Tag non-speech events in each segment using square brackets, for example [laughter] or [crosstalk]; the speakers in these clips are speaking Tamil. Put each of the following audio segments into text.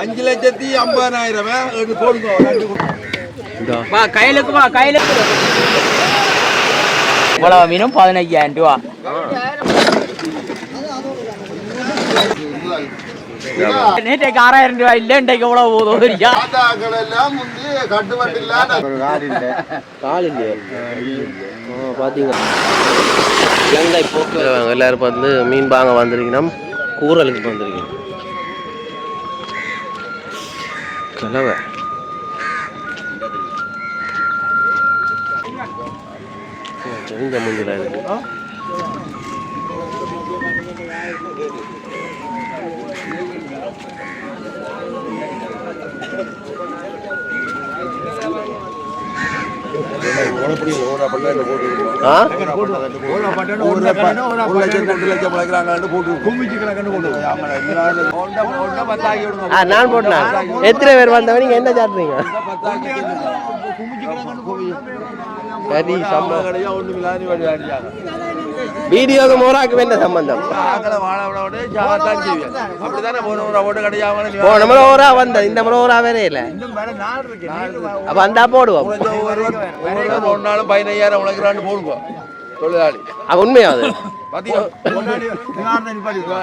அஞ்சு லட்சத்தி ஐம்பதாயிரம் போடுங்க கையிலுக்கு வா கையிலுக்கு இவ்வளவு மீனும் பதினஞ்சாயிரம் ரூபா. நேற்றைக்கு ஆறாயிரம் ரூபாய் இல்லை இன்றைக்கு எவ்வளவு போதும் பார்த்தீங்க இலங்கை போக்கு எல்லாரும் வந்து மீன் வாங்க வந்திருக்கணும் கூறலுக்கு வந்திருக்கணும் கலவை தெரிஞ்ச மூஞ்சில இருக்கு ஆ நான் போட்டேன்? எத்தனை பேர் வந்தவன் நீங்க என்ன சாப்பிட்றீங்க? சரி சம்பளம். கடையா ஒண்ணு மில்லாதி வழி அடிச்சாங்க. வீடியோக்கு மோராக்கு என்ன சம்பந்தம். போன நம்ம ஓரா வந்த இந்த முறை ஓரா வேற இல்ல. அப்ப அந்த போடுவோம். நாளும் பதினையாயிரம் உழைக்கிறான்னு போடுவோம். தொழிலாளி. அது உண்மையா அது? பாத்தியா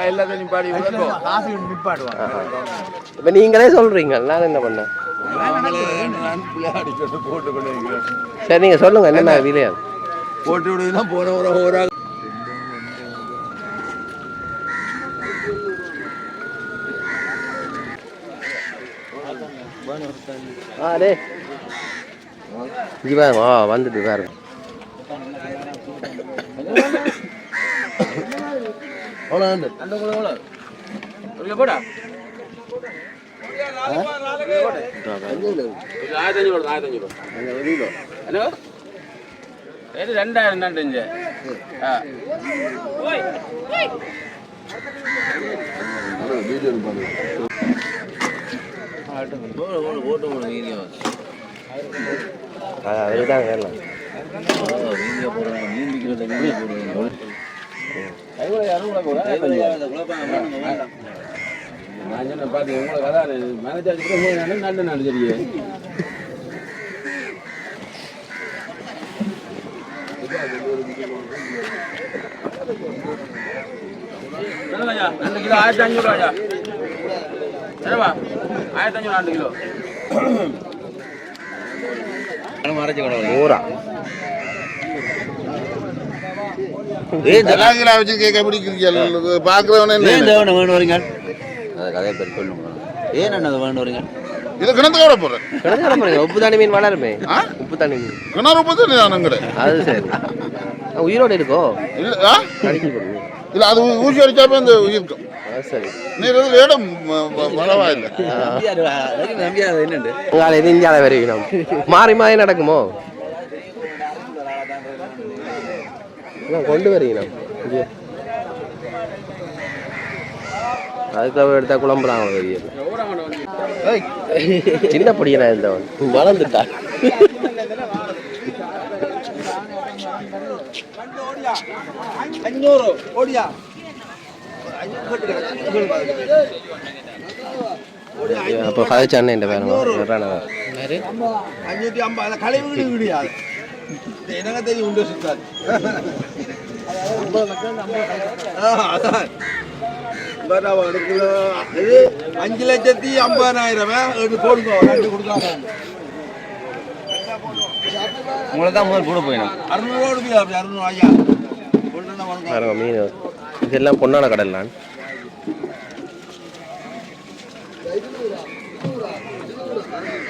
எல்லாத்தையும் நிப்பாடி இப்ப நீங்களே சொல்றீங்க நான் என்ன வைக்கிறேன் சரி நீங்க சொல்லுங்க என்ன? விலையா போட்டு விடுதான் போன ஒரு ஒரு ஆ டே இங்க பாருங்க ஆ? வந்துட்டு பாருங்க போடா ஹலோ? இது ரெண்டாயிரம் தான் தெரிஞ்சு. ஆ. அவரு தான் கேட்கலாம் நான் சொன்ன பாத்து உங்களுக்கு அதான் மேனேஜர் நல்ல நாடு கிலோ ஆயிரத்தி அஞ்சூறு ரூபாயா சரிவா? ஆயிரத்தி அஞ்சூறு ரெண்டு கிலோ. ஊரா. ஜனாகிலா வச்சு கேட்க பிடிக்கிறீங்க பாக்குறவனே வேணும் வேணும் வரீங்க அதை கதையை பேர் சொல்லுங்க ஏன் அதை வேணும் வரீங்க இது கிணத்துக்கு போறேன். கிணத்துல பாருங்க உப்பு தண்ணி மீன் வளருமே. உப்பு தண்ணி மீன். கிணறு பத்தி நான் கடை அது சரி. உயிரோட இருக்கோ? இல்ல அது ஊசி அடிச்சாப்ப இந்த உயிர்க்கும் அது உங்களால் எது இந்தியாவில் வருவீங்க மாறி மாறி நடக்குமோ கொண்டு வரீங்க இங்கே அதுக்கு எடுத்தா குழம்புறாங்க வெளியே சின்ன படிக்கிறா இருந்தவன் வளர்ந்துட்டா அஞ்சூறு ஓடியா அப்போ கதைச்ச அண்ணன் இந்த பேருங்க அஞ்சூத்தி ஐம்பது. கழிவு வீடு கிடையாது என்னங்க தெரியும்? உண்டு சுத்தாது. அஞ்சு லட்சத்தி ஐம்பதாயிரம் போடுங்க. ரெண்டு கொடுத்தாங்க உங்களை தான் முதல் கூட போயிடும் அறுநூறு கொடுப்பீங்க அப்படி அறுநூறு ஐயா மீன் இதெல்லாம் பொன்னான கடல்லாம்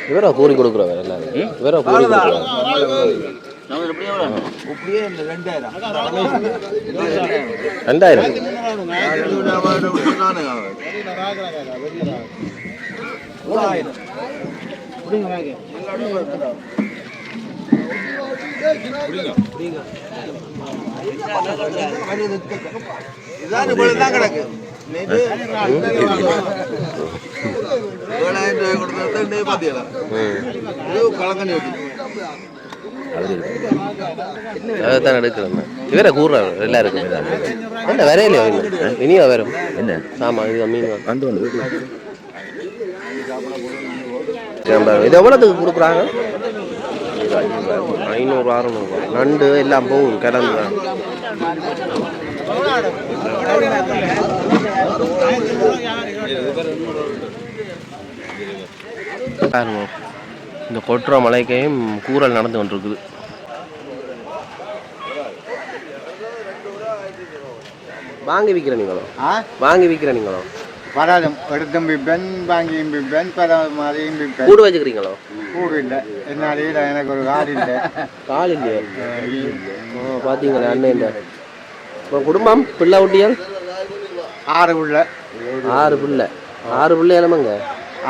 இவரா கூறி கொடுக்குறவர் எல்லாரும் இவரா கூறி கொடுக்குறவர் ரெண்டாயிரம். ரெண்டாயிரம். மூணாயிரம் இதான் இவ்வளவு தான் கிடக்கு ஏழாயிரம் ரூபாய் கொடுத்தது பாத்தீங்களா இது கலங்கனி அதுதான் எடுக்கிறேன் இவரை கூறுறாரு எல்லாம் இருக்கு என்ன வரையிலையோ இன்னும் இனியா வரும் என்ன ஆமா இது மீன் வந்து வந்து இது எவ்வளோத்துக்கு கொடுக்குறாங்க ஐநூறு அறநூறு. நண்டு எல்லாம் போகும் கிடந்து. இந்த கொட்டுற மலைக்கையும் கூரல் நடந்து கொண்டிருக்குது. வாங்கி விற்கிற நீங்களோ? ஆ? வாங்கி விற்கிற நீங்களோ? பரவாயில்ல எடுத்தும் விற்பேன் வாங்கியும் விற்பேன் பல மாதிரியும் விற்பேன் கூடு வச்சுக்கிறீங்களோ? கூடு இல்லை என்னாலே எனக்கு ஒரு காடு இல்லை. கால் இல்லையோ? பார்த்தீங்களா அண்ணன் உன் குடும்பம் பிள்ளை குட்டிகள்? ஆறு உள்ள ஆறு பிள்ளை. ஆறு பிள்ளை இளமங்க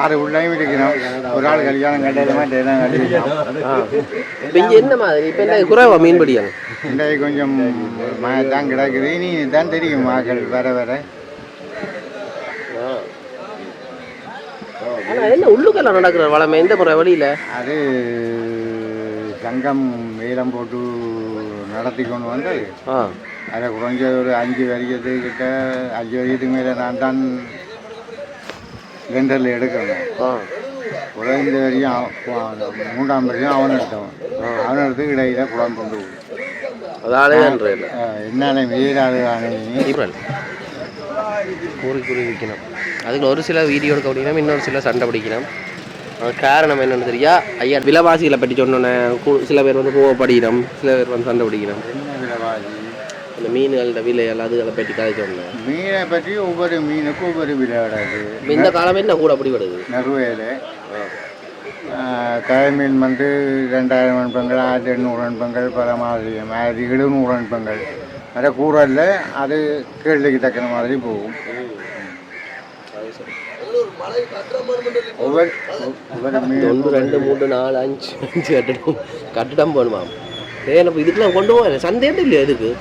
ஆறு உள்ளையும் இருக்கிறோம் ஒரு ஆள் கல்யாணம் கட்டிடமா தான் கட்டிருக்கோம் ஆ. இப்போ இங்கே என்ன மாதிரி? இப்போ என்ன குறைவா மீன்படியாங்க இன்றைக்கு கொஞ்சம் தான் கிடக்குது. இனி தான் தெரியும் ஆக்கள் வர வர. என்ன உள்ளுக்கெல்லாம் நடக்கிற வளமை எந்த முறை வழியில்? அது சங்கம் வேலம் போட்டு நடத்தி கொண்டு வந்து அதை குறைஞ்ச ஒரு அஞ்சு வரியத்துக்கிட்ட அஞ்சு வரியத்துக்கு மேலே நான் தான் லெண்டரில் எடுக்கணும் ஆ. குறைந்த வரையும் மூன்றாம் வரையும் அவன் எடுத்தவன். அவன் எடுத்து இடையில குளம் கொண்டு அதாலேன்ற என்னால ஏப்ரல் கூறி கூறி விற்கணும் அதுக்கு ஒரு சில வீடியோ எடுக்க பிடிக்கணும் இன்னொரு சில சண்டை பிடிக்கணும் காரணம் என்னன்னு தெரியா? ஐயா விலைவாசிகளை பற்றி சொன்னோன்னே சில பேர் வந்து கோவப்படிக்கணும் சில பேர் வந்து சண்டை விலைவாசி? அந்த மீன்களோட விலைகள் அதுகளை பற்றி கதை சொன்னேன் மீனை பற்றி ஒவ்வொரு மீனுக்கும் ஒவ்வொரு இப்ப இந்த காலம் என்ன கூட வருது? நறுவேலை தலைமீன் வந்து ரெண்டாயிரம் அனுப்பங்கள் ஆயிரத்தி எண்ணூறு அனுப்பங்கள் பல மாதிரி ஆயிரத்தி எழுநூறு அனுப்பங்கள் தக்கின மாதிரி போகும். ஒவ்வொரு ஒவ்வொரு இந்த மீன் ஒன்று ரெண்டு மூணு நாலு அஞ்சு அஞ்சு கட்டிடம் கட்டிடம் போகணுமா ஏன் இப்போ இதுக்கெல்லாம் கொண்டு போக சந்தேகம் இல்லையா இதுக்கு?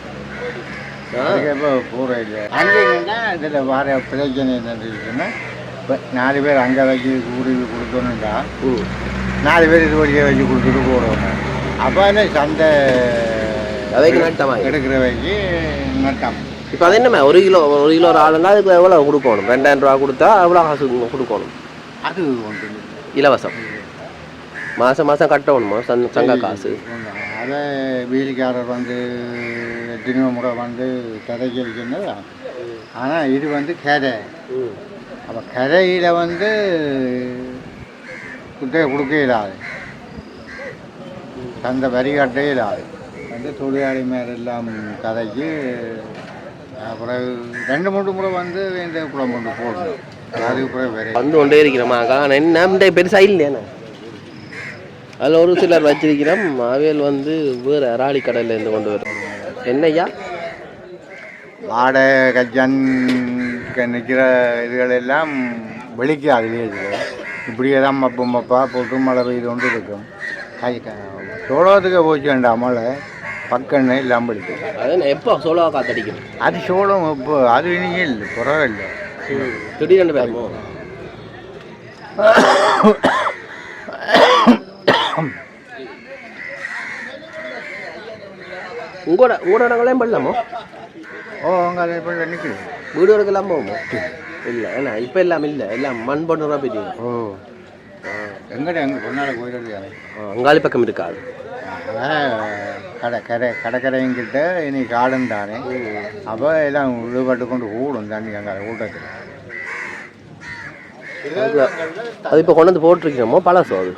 பூரா இல்லை அங்கேங்கன்னா இதில் வர பிரச்சனை என்னன்னு இருக்குன்னா இப்போ நாலு பேர் அங்கே வச்சு கூடி கொடுக்கணுண்டா நாலு பேர் இது வழியாக வச்சு கொடுத்துட்டு போடுவாங்க அப்போ என்ன சந்தை அவைக்கு நட்டமா? எடுக்கிற வைக்கு நட்டம். இப்போ அது என்னம்மா? ஒரு கிலோ ஒரு கிலோ ஆளுன்னா அதுக்கு எவ்வளோ கொடுக்கணும்? ரெண்டாயிரம் ரூபா கொடுத்தா எவ்வளோ காசு கொடுக்கணும். அது ஒன்று இலவசம். மாதம் மாதம் கட்டணுமா? சங் சங்க காசு. அதை வீலுக்காரர் வந்து எத்தனையோ முறை வந்து கதைக்கு வைக்கிறது ஆனால் இது வந்து ம் அப்போ கரையில் வந்து குட்டையை கொடுக்க இயலாது அந்த வரி கட்ட இயலாது வந்து தொழிலாளி மேல எல்லாம் கதைக்கு அப்புறம் ரெண்டு மூணு முறை வந்து இந்த குளம் கொண்டு போடணும் அதுக்கு பிறகு வேறு வந்து கொண்டே இருக்கிறோமா? காண என்ன பெருசாக இல்லையாண்ணே அதில் ஒரு சிலர் வச்சிருக்கிறோம். அவையல் வந்து வேறு அராளி கடையில் இருந்து கொண்டு வரும். என்னய்யா? வாடை கஜன் நிற்கிற இதுகள் எல்லாம் வெளிக்கு அதுலேயே இருக்குது இப்படியே தான் மப்பு மப்பா போட்டு மழை பெய்து கொண்டு இருக்கும் சோளத்துக்கு போச்சு வேண்டாம் மழை. பக்கன்னு எல்லாம் பிடிக்கும் அது எப்போ சோலோவா காத்தடிக்கணும் அது சோளம் இப்போ அது இனியே இல்லை பரவாயில்லை. திடீர்னு பேருமோ உங்களோட உங்களோட இடங்களையும் பண்ணலாமோ ஓ அங்கே அதை இப்போ நிற்குது வீடு எடுக்கலாம் போகுமோ? இல்லை ஏன்னா இப்போ எல்லாம் இல்லை. எல்லாம் மண் பண்ணுறா பெரிய ஓ. எங்கட எங்கே பொன்னால கோயில் அங்காளி பக்கம் இருக்காது இனி காடன் தானே. அப்போ எல்லாம் விடுபட்டு கொண்டு கூடும் தண்ணி அங்கே கூட்டத்தில் அது இப்போ கொண்டு வந்து போட்டிருக்கிறோமோ பழசம் அது.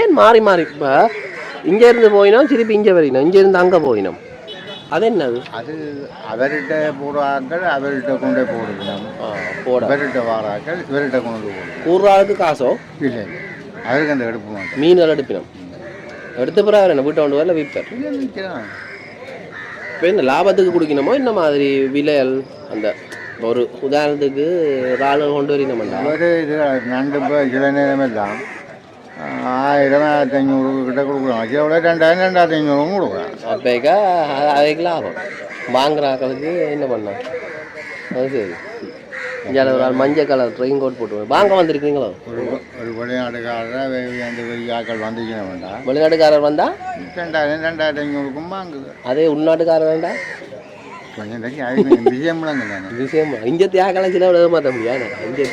ஏன் மாறி மாறி? இப்போ இங்கே இருந்து போயினோம் திருப்பி இங்கே வரையினோம் இங்கே இருந்து அங்கே போயினோம். அது என்னது? அது அவர்கிட்ட போடுவார்கள் அவர்கிட்ட கொண்டே ஆ, போட. இவர்கிட்ட வாராக்கள் இவர்கிட்ட கொண்டு போடுவோம் கூறுறாளுக்கு காசோ? இல்லை இல்லை. அவருக்கு அந்த எடுப்பு மாட்டோம் மீன்கள் எடுப்பினோம். எடுத்த பிறகு என்ன வீட்டை கொண்டு வரல விற்பர் இப்போ இந்த லாபத்துக்கு குடிக்கணுமோ இந்த மாதிரி விலைகள் அந்த ஒரு உதாரணத்துக்கு இறால் கொண்டு வரீங்கம்டா ஒரு இது நண்டு இப்போ சில நேரம் எல்லாம் ஆயிரம் ஆயிரத்தி ஐநூறு கிட்ட கொடுக்குறோம் அதை விட ரெண்டாயிரம் ரெண்டாயிரத்தி ஐநூறுவும் கொடுக்குறோம் அப்பேக்கா அது- அதுக்கு லாபம். வாங்குற ஆக்களுக்கு என்ன பண்ண அது இங்கே ஒரு ஆள் மஞ்சள் கலர் ட்ரெயின் கோட் போட்டு வாங்க வந்திருக்கீங்களோ ஒரு வெளிநாட்டுக்காரர் அந்த வெளியாக்கள் வந்துச்சுன்னா வேண்டாம் வெளிநாட்டுக்காரர் வந்தா? ரெண்டாயிரம் ரெண்டாயிரத்தி ஐநூறுக்கும் வாங்குது. அதே உள்நாட்டுக்காரர் வேண்டா கொஞ்சம் விஷயம்லாம் விஷயம். இங்கே தியாகலாம் சில விட முடியாது. இங்கே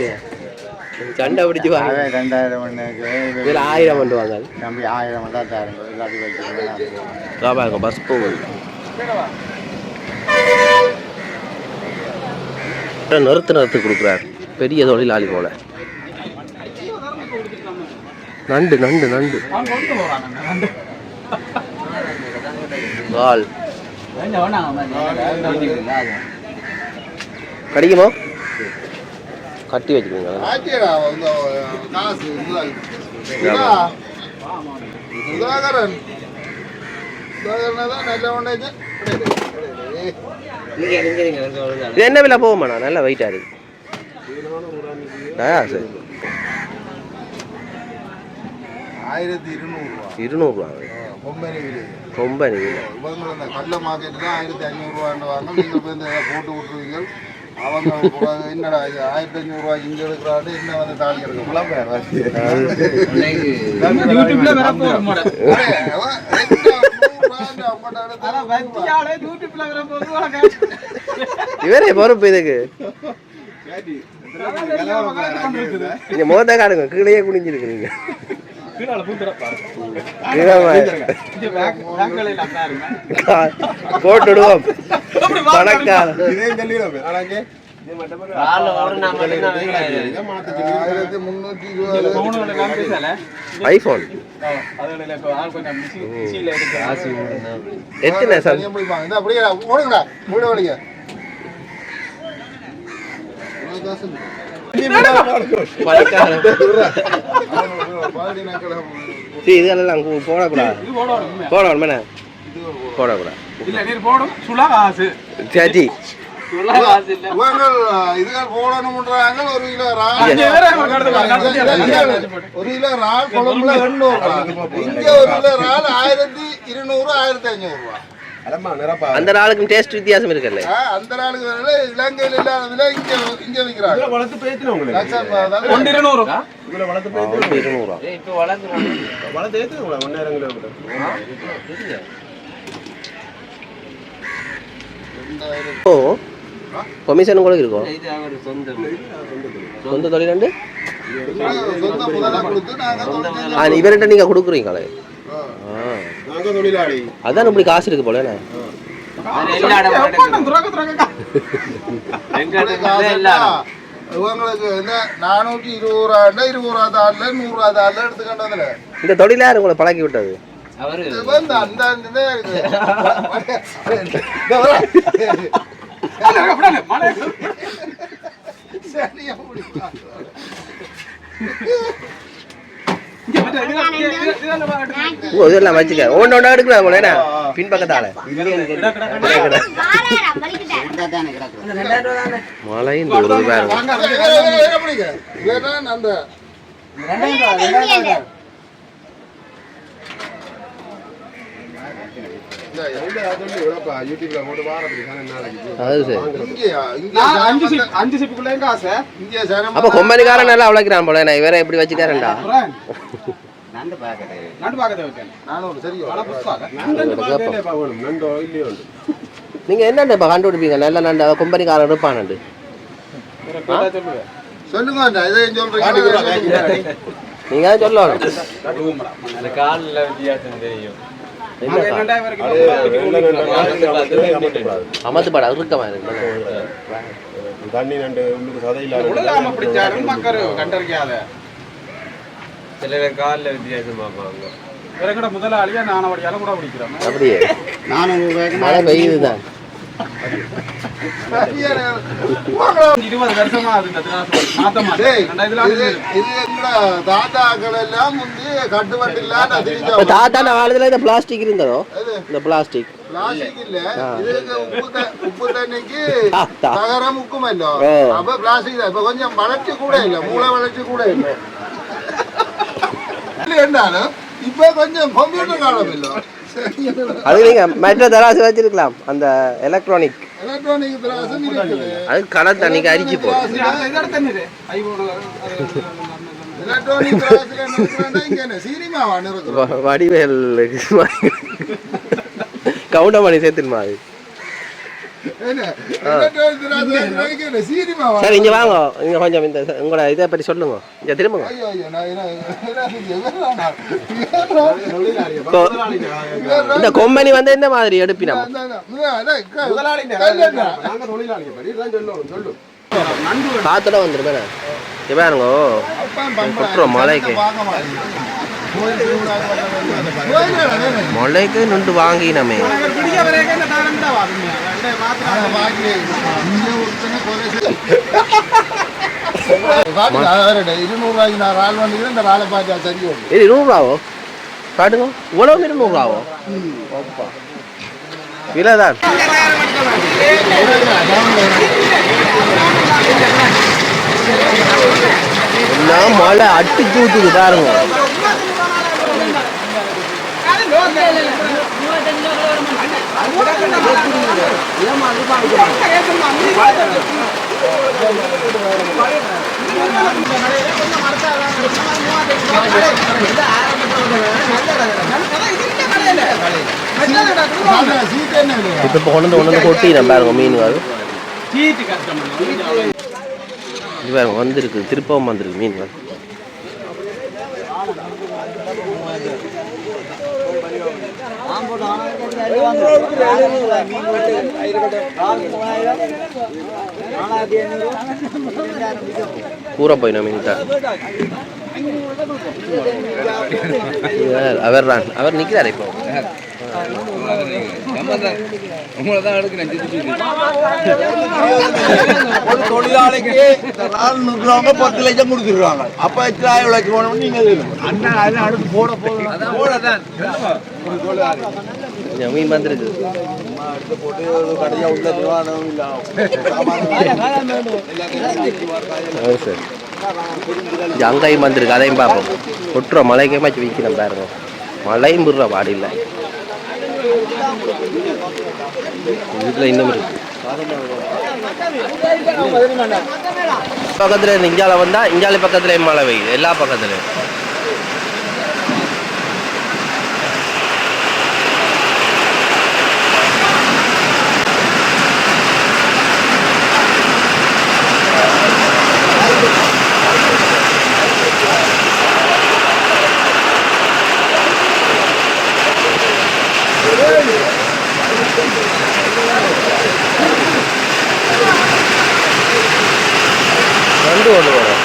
சண்டை பிடிச்சு வாங்க. ரெண்டாயிரம் இதில் ஆயிரம் கொண்டு வாங்க. தம்பி ஆயிரம் தான் தாருங்க. எல்லாத்தையும் பஸ் போகுது. நிறுத்து நிறுத்து கொடுக்குறாரு. பெரிய தொழிலாளி போல. நண்டு நண்டு நண்டு. வால் கிடைக்குமா? கட்டி வச்சுக்கோங்க சுதாகரன். சுதாகரன். தான் நல்ல ஒன்று இது என்ன விலை போகுமாண்ணா நல்ல வெயிட்டாக இருக்கு ஆ சரி ஆயிரத்தி இருநூறுவா இருநூறுவா கொம்பனி விலை ரொம்ப நீங்கள் இவங்க அந்த கடல மார்க்கெட் தான் ஆயிரத்தி ஐநூறுரூவான்னு வாங்க நீங்கள் போய் இந்த போட்டு விட்டுருவீங்க அவங்க என்னடா இது ஆயிரத்தி இங்கே என்ன வந்து தாலி இவரே பொறுப்பு இதுக்கு. நீங்க முகத்தை காடுங்க கீழே குனிஞ்சிருக்கிறீங்க போட்டுடுவோம் பணக்கார ஆயிரத்தி முந்நூற்றி இருபது ஐபோன். எத்தனை சார்? இதெல்லாம் அங்கே போடக்கூடாது. போடணும் போடக்கூடாது. காசு. சரி இதுகள் போடணும்ன்றாங்க. ஒரு கிலோ இறால். ஒரு கிலோ இறால் குழம்புல எண்ணூறு இங்க ஒரு கிலோ இறால் ஆயிரத்தி இருநூறு ஆயிரத்தி ஐநூறு ரூபா. அந்த நாளுக்கும் டேஸ்ட் வித்தியாசம் இருக்குல்ல. அந்த நாளுக்கு வேலை இலங்கையில் இல்லாததுல இங்க இங்க ஒன்று இருநூறு. தொழில் ரெண்டு சொந்த முதலா கொடுத்து நாங்க தொழில் ஆ இவர்கிட்ட நீங்கள் கொடுக்குறீங்களே? ஆ. அதான் இப்படி காசு இருக்கு போல இவங்களுக்கு நானூற்றி இருபது ரூபா இருபது ரூபா தாள்ல நூறு ரூபா தாள்ல எடுத்துக்கிட்டதுல இந்த தொழில் உங்களை பழக்கி விட்டது? இந்த அந்த அந்த இருக்கு [laughs] இதெல்லாம் வச்சுக்க ஒன்று ஒன்றா எடுக்கலாம் போல என்ன பின்பக்கத்தால மழை இந்த ஒரு ரூபாய் இருக்கும். இவன் அந்த அது சரி இங்கேயா இங்க நான் அஞ்சு சிப் அஞ்சு சிப்புக்குள்ளே காசு இங்க சனம் அப்போ கொம்பனிக்காரன் நல்லா உழைக்கிறான் போல. என்ன இவரை எப்படி வச்சுக்காரன்டா நண்டு நீங்கள் என்னண்டு இப்போ கண்டுபிடிப்பீங்க? நல்ல நண்டு அவன் கொம்பனிக்காரன் இருப்பான் நண்டு. சொல்லுங்க. நீங்கள் சொல்லணும். என்ன கா- ரெண்டாயிரம் கிலோ அமர்த்துப்பாடா இருக்கு தண்ணி நண்டு உள்ளுக்கு சதை இல்லாத உடலாம பிடிச்சாரு மக்கள் கண்டறியாத சில காலில் வித்தியாசம் பார்ப்பாங்க. இறங்கட முதலாளியா நான் அவடி இலை கூட பிடிக்கிறேன் அப்படியே. ரூபாய்க்கு மழை பெய்யுது தான் இருபது வருஷமா அது இந்த திராட்சை மாத்த டேய், மாட்டேன் இதுல இது இது எங்கட தாத்தாக்கள் எல்லாம் முந்தி கட்டுப்பட்டு இல்லாத தாத்தா காலத்தில் இந்த பிளாஸ்டிக் இருந்ததோ இந்த பிளாஸ்டிக் பிளாஸ்டிக் இல்ல இதுக்கு உப்பு உப்பு தண்ணிக்கு. தகரம் உக்குமല്ലോ ஓ. அப்ப பிளாஸ்டிக் தான் இப்ப கொஞ்சம் வளர்ச்சி கூட இல்ல மூளை வளர்ச்சி கூட இல்ல இல்ல இருந்தாலும் இப்ப கொஞ்சம் கம்ப்யூட்டர் காலம் இல்ல அது நீங்கள் மெட்ரோ தராசு வச்சிருக்கலாம். அந்த எலக்ட்ரானிக் அது கலர் தண்ணிக்கு அரிச்சு வ- வடிவேல். [laughs] கவுண்டமணி சேர்த்துமா அது என்ன? இருபத்தி நாலு ரூபாய்க்கு என்ன சீனிமா வா- சரி இங்கே வாங்க. இங்கே கொஞ்சம் இந்த உங்களோட இதை பற்றி சொல்லுங்க. இங்கே திரும்புங்க. இப்போ இந்த கொம்பனி வந்து எந்த மாதிரி எடுப்பினா? காத்துல பம்பரம். கொட்டுறோம் மழைக்கு. பார்க்க மாட்டேங்குது. வாங்கினமே. ஆனா நான் இந்த சரி காட்டுங்க இவ்வளோ மீன் நூறுரூவாவோ மழை அட்டி தூத்துது பாருங்க. இப்போ கொண்டு வந்து கொண்டு வந்து நம்ம பாருங்க மீன்கள் இது பாருங்க வந்திருக்கு. திருப்பவும் வந்திருக்கு மீன் கூற போயினா மீன் தான் அவர் தான். அவர் நிற்கிறார் இப்போ. ஒரு தொழிலாளிக்கு நாலு நூறுவாங்க பத்து லட்சம் கொடுத்துருவாங்க. அப்ப எத்தனை லட்சம் போனோம் நீங்க அண்ணா அதில் அடுத்து போட போதும். போடதான். இந்த மீன் வந்திருக்கு. அடுத்து போட்டு ஒரு கடையா உள்ள நிர்வாணம் அது சரி இது அங்கேயும் வந்திருக்கு அதையும் பார்ப்போம். கொட்டுற மலைக்கே மாச்சு விற்கிறேன் பாருங்க. மழையும் விடுற பாடு வீட்டில் இன்னும் இருக்கு. பக்கத்துல இருந்து இந்தியாவில் வந்தா பக்கத்துல மழை பெய்யுது. எல்லா பக்கத்துலயும். ரெண்டு வரும்.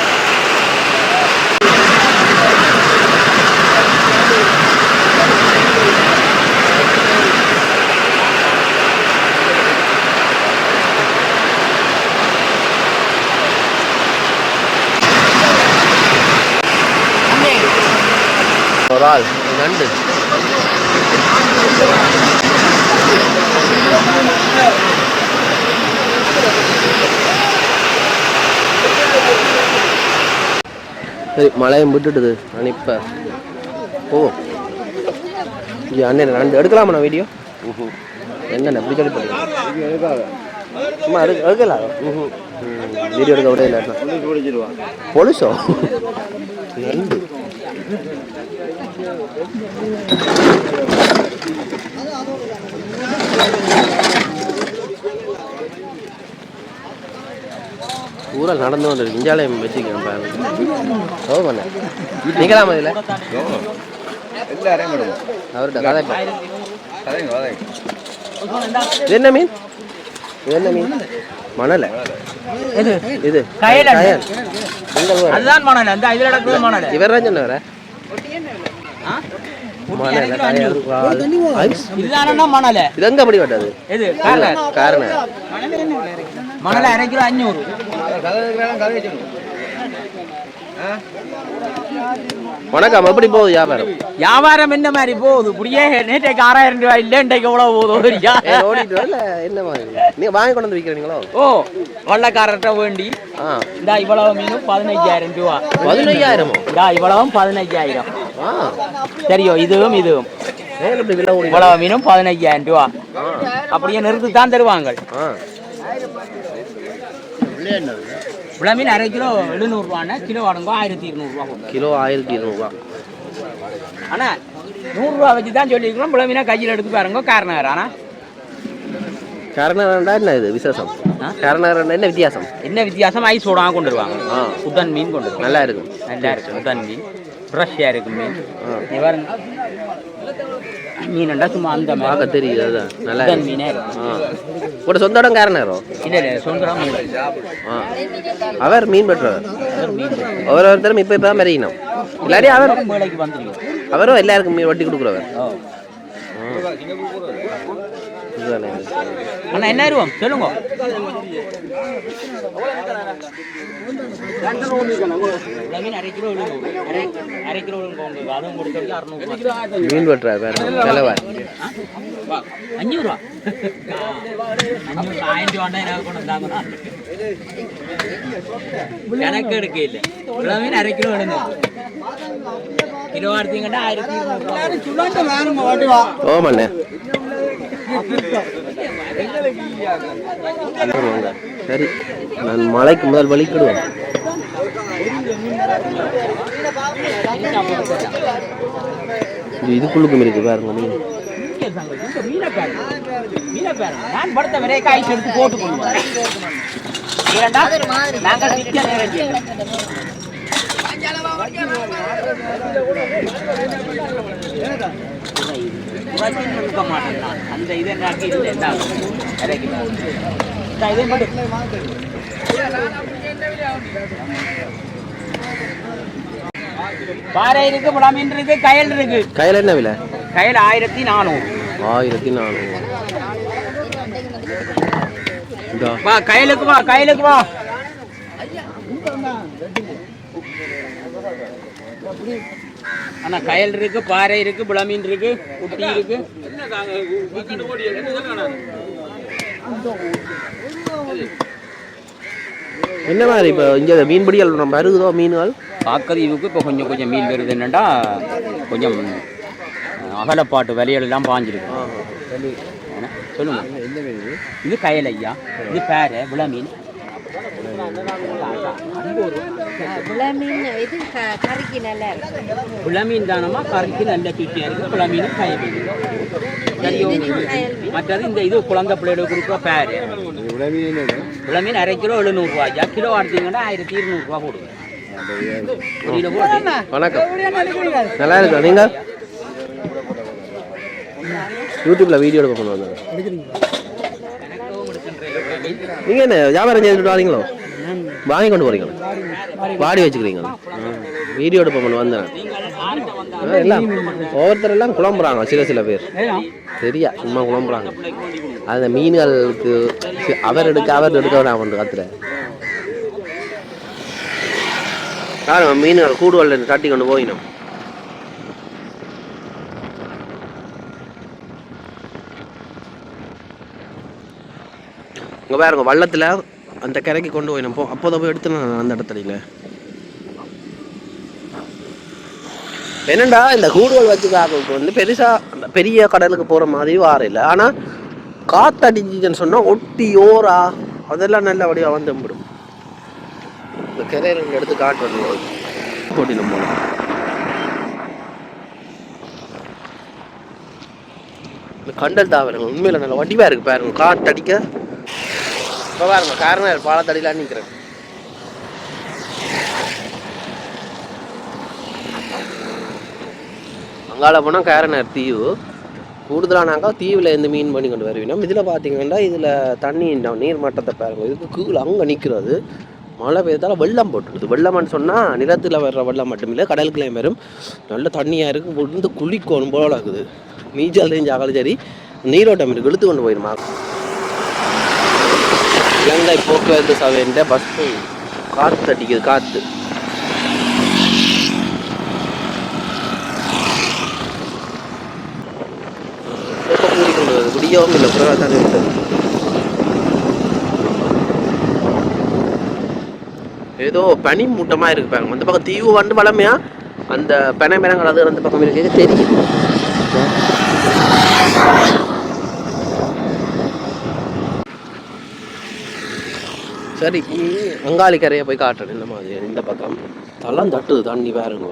ஒரு ஆள் நண்டு சரி மழையும் விட்டுட்டுது நான் இப்போ ஓ இது அண்ணன் நண்டு எடுக்கலாமா வீடியோ என்னண்ணே எப்படி சொல்லி போடுங்க சும்மா எடுக்க எடுக்கலாம் வீடியோ எடுக்க விட இல்லை பொலிசோ? நண்டு ஊரில் நடந்து வந்து இஞ்சாலயம் வச்சுக்கிறேன் ஓ பண்ண எல்லாரையும் அவர்கிட்ட கதை இது என்ன மீன்? இது என்ன மீன்? மணலை. இது இது. கயல்? அதுதான் மணல். அந்த இதுல நடக்குது மணல். இவர் தான் சொன்னவர? மணல். இதுதானா மணல். இது எங்க அப்படி பட்டது இது காரணம் காரணம் மணல் அரை கிலோ அஞ்சூறு வணக்கம் எப்படி போகுது வியாபாரம்? வியாபாரம் என்ன மாதிரி போகுது? இப்படியே நேற்றைக்கு ஆறாயிரம் ரூபாய் இல்லை இன்றைக்கு எவ்வளோ போகுது? ஓடிட்டு என்ன மாதிரி? நீங்க வாங்கி கொண்டு வந்து விற்கிறீங்களோ ஓ வள்ளக்காரர்கிட்ட வேண்டி. இந்த இவ்வளவு மீனும் பதினஞ்சாயிரம் ரூபா. பதினையாயிரமோ இந்த இவ்வளவும் பதினஞ்சாயிரம். சரியோ இதுவும் இதுவும். இவ்வளவு மீனும் பதினஞ்சாயிரம் ரூபா. அப்படியே நிறுத்தி தான் தருவாங்க இவ்வளோ மீன் அரை கிலோ எழுநூறுவான்னா கிலோ அடங்கோ ஆயிரத்தி இருநூறுவா கிலோ ஆயிரத்தி இருநூறுவா. ஆனால் நூறுரூவா வச்சு தான் சொல்லியிருக்கிறோம். இவ்வளோ மீனா கையில் எடுத்து பாருங்க காரணம் ஆனால் கரணரண்டா என்ன இது? விசேஷம். கரணரண்டா என்ன வித்தியாசம்? என்ன வித்தியாசம்? ஐஸ் சோடாக கொண்டு வருவாங்க. ஆ. உடன் மீன் கொண்டு வருவாங்க. நல்லா இருக்கும். நல்லா இருக்கும். உடன் மீன். ஃப்ரெஷ்ஷாக இருக்கும் மீன். பாருங்க மீன்டா சும்மா அந்த பார்க்க தெரியுது அதுதான் நல்லா மீனே. உங்களோட சொந்த இடம் காரணரோ இல்லை இல்லை ஆ. அவர் மீன் பெற்றவர். அவர் அவர் ஒருத்தரும் இப்போ இப்போ மறியணும் இல்லாட்டி அவர் வேலைக்கு வந்துருக்கோம். அவரும் எல்லாருக்கும் மீன் வட்டி கொடுக்குறவர். அண்ணா என்ன ஆயிடுவோம் சொல்லுங்க. மீன் அரை கிலோ விழுங்க. அரை அரை கிலோ விழுங்க அதுவும் கொடுத்தது அறுநூறு மீன் வெட்டுறாரு பாருங்க செலவார் அஞ்சூறு ரூபா அஞ்சூறு ஆயிரம் ரூபா எனக்கு கொண்டு வந்தாங்கன்னா கணக்கு எடுக்க இல்லை இவ்வளோ மீன் அரை கிலோ விழுங்க கிலோ எடுத்தீங்கன்னா ஆயிரத்தி இருநூறு ஓமண்ணே சரி நான் மலைக்கு முதல் வலிக்கிடுவேன் இது இதுக்குள்ளுக்கும் இருக்கு பாருங்க மீன் நான் படுத்த வரைய காய்ச்சி எடுத்து போட்டு கொள்வோம் நாங்கள் மாட்டேன் நான். அந்த இதை நாட்டி இல்லை என்ன இதே மட்டும் பாறை இருக்கு புலமீன் இருக்கு கயல் இருக்கு கயல் என்ன விலை கயல் ஆயிரத்தி நானூறு ஆயிரத்தி நானூறு. வா கயலுக்கு வா கயலுக்கு வா. அண்ணா கயல் இருக்கு பாறை இருக்கு புலமீன் இருக்கு குட்டி இருக்கு. என்ன மாதிரி இப்போ இங்கே மீன்பிடிகள் நம்ம அருகுதோ மீன்கள்? பாக்கதீவுக்கு இப்போ கொஞ்சம் கொஞ்சம் மீன் வருது என்னண்டா? கொஞ்சம் அகலப்பாட்டு விலைகள் எல்லாம் பாஞ்சிருக்கு என்ன? சொல்லுங்க இது? கயல் ஐயா இது பேரை விளமீன். புலமீன் தானமா கறிக்கு நல்ல சுற்றியா இருக்கு. புலமீன் கயல். மற்றது இந்த இது குழந்தை பிள்ளைகளுக்கு கொடுக்குற பேரு. புலமீன் அரை கிலோ எழுநூறுவா. ஐயா கிலோ எடுத்தீங்கன்னா ஆயிரத்தி கொடுங்க கிலோ போட்டு வணக்கம். நல்லா இருக்கா? நீங்க? யூடியூப்ல வீடியோ எடுக்க கொண்டு வந்தாங்க. நீங்க என்ன வியாபாரம் செய்துட்டு வரீங்களோ வாங்கி கொண்டு போறீங்களா? வாடி வச்சுக்கிறீங்களா? வீடியோ எடுப்ப கொண்டு வந்தேன். எல்லாம் ஒவ்வொருத்தர் எல்லாம் குழம்புறாங்க சில சில பேர். சரியா சும்மா குழம்புறாங்க. அந்த மீன்களுக்கு அவர் எடுக்க அவர் எடுக்க நான் வந்து மீன்கள் கூடுவல் தட்டி கொண்டு போயினோம். இங்கே பாருங்க வள்ளத்தில் அந்த கரைக்கு கொண்டு போய் போ அப்போதான் போய் எடுத்து அந்த இடத்துல என்னண்டா இந்த கூடுவல் வச்சு காக்களுக்கு வந்து பெருசாக அந்த பெரிய கடலுக்கு போகிற மாதிரி வார இல்லை. ஆனால் காத்தடிச்சுன்னு சொன்னால் ஒட்டி ஓரா அதெல்லாம் நல்லபடியாக வந்து விடும் இந்த கரையை ரெண்டு எடுத்து காட்டுறது போட்டி நம்ம. இந்த கண்டல் தாவரங்கள் உண்மையில் நல்ல வடிவாக இருக்குது பாருங்க காற்றடிக்க இப்போ பாருங்க கார்னர் பாலத்தடியில் நிற்கிறேன் அங்கால போனால் கேரனர் தீவு. கூடுதலானாக்கா தீவில் இருந்து மீன் பண்ணி கொண்டு வருவீங்க. இதில் பார்த்தீங்கன்னா இதில் தண்ணி இந்த நீர் மட்டத்தை பாருங்க. இதுக்கு கீழே அங்கே நிற்கிறது மழை பெய்தால வெள்ளம் போட்டுடுது. வெள்ளம்னு சொன்னால் நிலத்தில் வர்ற வெள்ளம் மட்டும் இல்லை கடலுக்குள்ளே வரும். நல்ல தண்ணியாக இருக்குது விழுந்து குளிக்கணும் போல இருக்குது. நீச்சல் தெரிஞ்சாலும் சரி. நீரோட்டம் இருக்குது இழுத்து கொண்டு போயிடுமா? இலங்கை போக்குவரத்து சபைன்ற பஸ் காற்று அடிக்குது காற்று எப்போ கூடிக்கொண்டு வருது இல்லை புறா தான் ஏதோ பனி மூட்டமாக இருக்கு பாருங்க. அந்த பக்கம் தீவு வந்து வளமையா அந்த பனை மரங்கள் அது அந்த பக்கம் இருக்கு. தெரியும் சரி அங்காளி கரையை போய் காட்டுறேன். இந்த மாதிரி இந்த பக்கம். தள்ளம் தட்டுது தண்ணி பாருங்க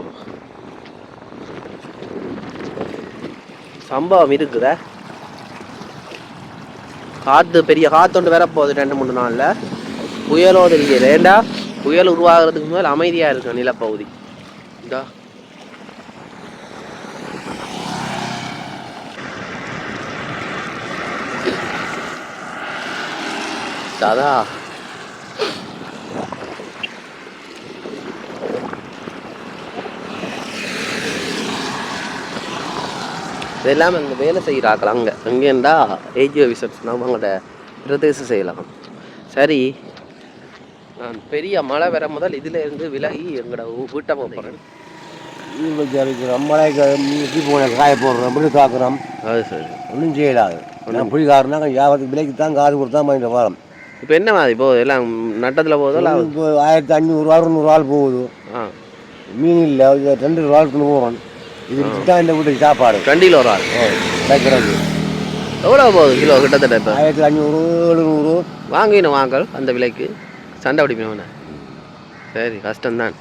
சம்பவம் இருக்குத. காற்று பெரிய காத்தொண்டு வரப்போகுது ரெண்டு மூணு நாளில். புயலோ தெரியல ஏண்டா? புயல் உருவாகிறதுக்கு முதல் அமைதியாக இருக்கும் நிலப்பகுதி. இதா தாதா இதெல்லாம் அங்கே வேலை செய்கிறாக்கள் அங்கே. அங்கேண்டா ஏஜி ஆஃபீஸர்ஸ் நம்ம அவங்களோட பிரதேச செய்யலாம் சரி நான் பெரிய மழை வர முதல் இதுல இருந்து விலகி எங்களோட வீட்டை போகிறேன் மீட்டி போன? காய போடுறோம் அப்படி காக்குறோம்? அது சரி. ஒன்றும் செய்யலாது. நான் புளி காரணம் வியாபாரத்துக்கு விலைக்கு தான் காது கொடுத்தா வாங்கிட்டு வரோம். இப்போ என்ன மாதிரி போகுது எல்லாம் நட்டத்தில் போகுதோ? இப்போ ஆயிரத்தி அஞ்சூறு அறுநூறு ஆள் போகுது. ஆ. மீன் இல்லை இது ரெண்டு ஆளுக்குன்னு போகிறோம் இது தான் இந்த வீட்டுக்கு சாப்பாடு. வண்டியில் ஒரு ஆள். வைக்கிறது எவ்வளோ போகுது கிலோ கிட்டத்தட்ட இப்போ? ஆயிரத்தி அஞ்சூறு எழுநூறு. வாங்கினோம் வாங்கல் அந்த விலைக்கு. சண்டை பிடிப்பேன் சரி கஷ்டம்தான்.